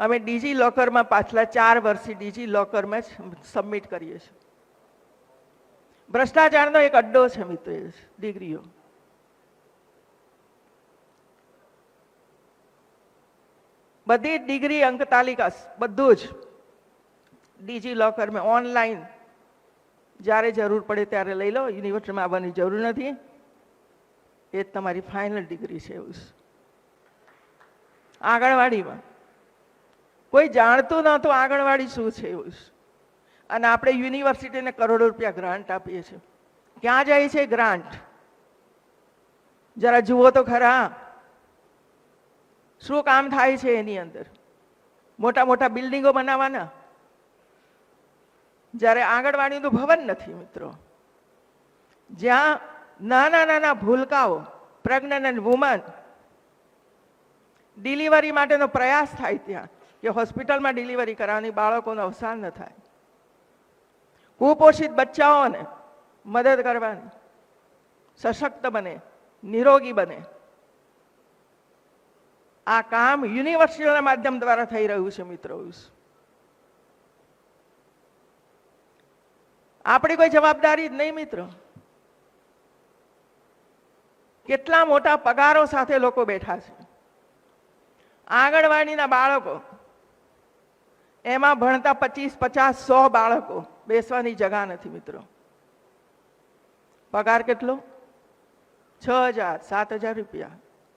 અમે ડીજી લોકરમાં પાછલા ચાર વર્ષથી ડીજી લોકરમાં જ સબમિટ કરીએ છીએ. ભ્રષ્ટાચારનો એક અડ્ડો છે મિત્રો ડિગ્રીઓ. બધી ડિગ્રી અંક તાલિકા બધું જ ડીજી લોકરમાં ઓનલાઈન. જ્યારે જરૂર પડે ત્યારે લઈ લો, યુનિવર્સિટીમાં આવવાની જરૂર નથી. એ જ તમારી ફાઇનલ ડિગ્રી છે એવું. આંગણવાડીમાં કોઈ જાણતું નહોતું આંગણવાડી શું છે એવું. અને આપણે યુનિવર્સિટીને કરોડો રૂપિયા ગ્રાન્ટ આપીએ છીએ. ક્યાં જાય છે ગ્રાન્ટ? જરા જુઓ તો ખરા. શું કામ થાય છે એની અંદર? મોટા મોટા બિલ્ડિંગો બનાવવાના? જ્યારે આંગણવાડીનું ભવન નથી મિત્રો. જ્યાં નાના નાના ભૂલકાઓ પ્રેગ્નન્ટ વુમન ડિલિવરી માટેનો પ્રયાસ થાય ત્યાં. કે હોસ્પિટલમાં ડિલિવરી કરાવવાની બાળકોનું અવસાન ન થાય. કુપોષિત બચ્ચાઓને મદદ કરવાની. સશક્ત બને, નિરોગી બને. આ કામ યુનિવર્સિટીના માધ્યમ દ્વારા થઈ રહ્યું છે મિત્રો. આપણી કોઈ જવાબદારી જ નહીં મિત્રો. કેટલા મોટા પગારો સાથે લોકો બેઠા છે. આંગણવાડીના બાળકો એમાં ભણતા પચીસ, પચાસ, સો બાળકો બેસવાની જગા નથી મિત્રો. પગાર કેટલો? છ હજાર, સાત હજાર રૂપિયા.